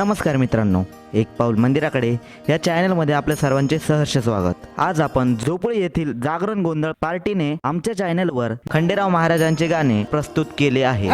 नमस्कार मित्रांनो एक पाऊल मंदिराकडे या चॅनलमध्ये आपल्या सर्वांचे सहर्ष स्वागत. आज आपण झोपळी येथील जागरण गोंधळ पार्टीने आमच्या चॅनलवर खंडेराव महाराजांचे गाणे प्रस्तुत केले आहे.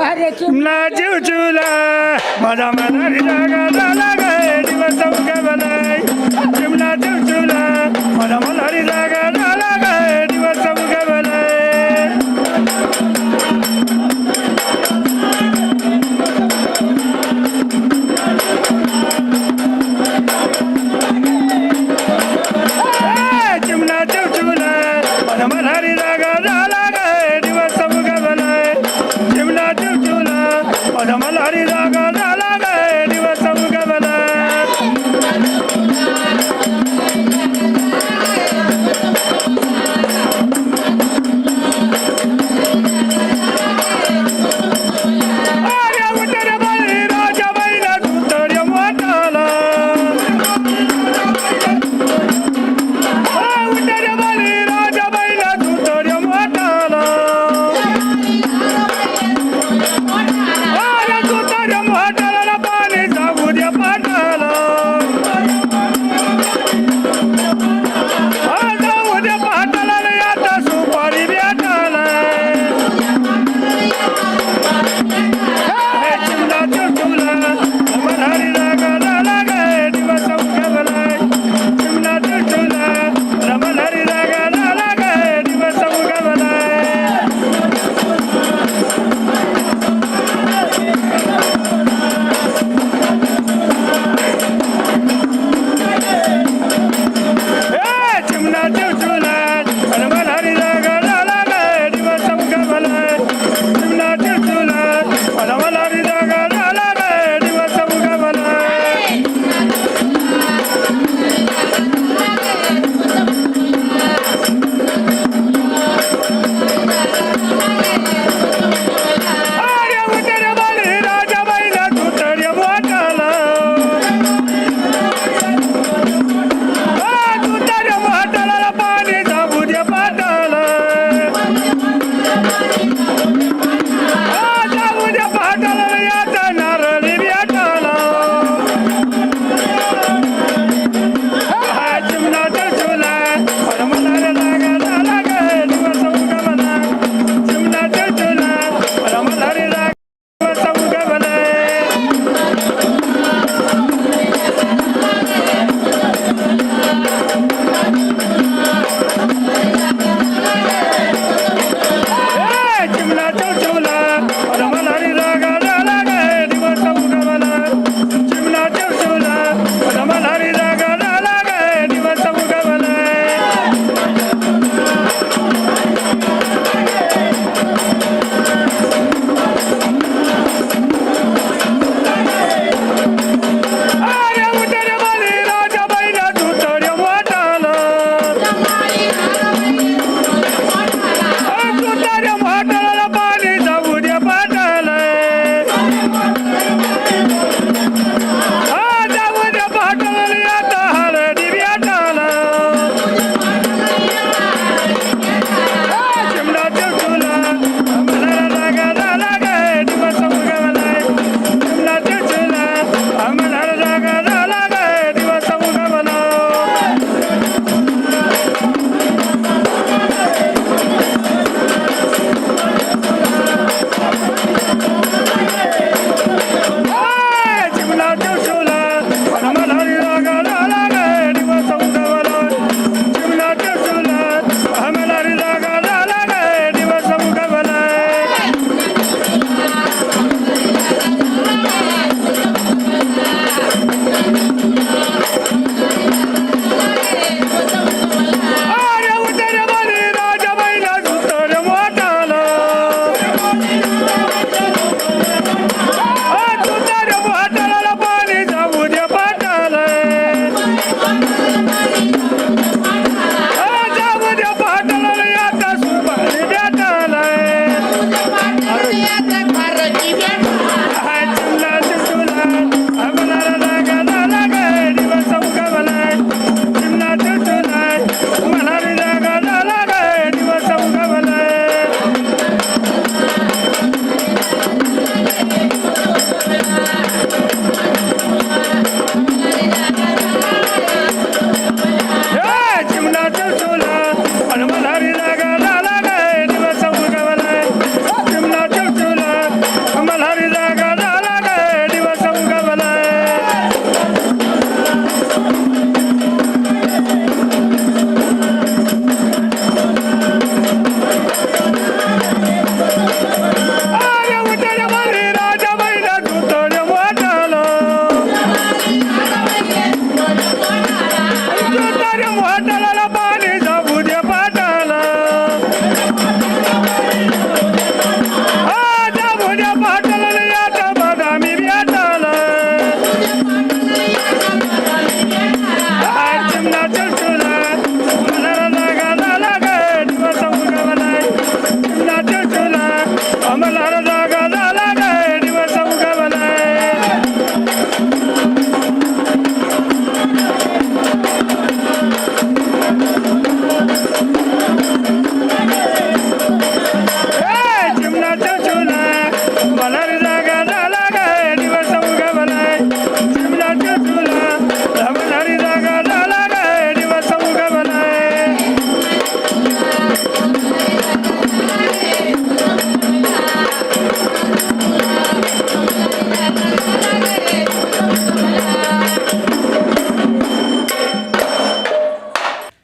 Amalana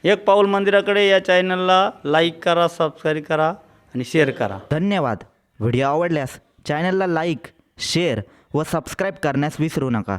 एक पाऊल मंदिराकडे या चॅनलला लाईक करा सबस्क्राईब करा आणि शेअर करा. धन्यवाद. व्हिडिओ आवडल्यास चॅनलला लाईक शेअर व सबस्क्राईब करण्यास विसरू नका.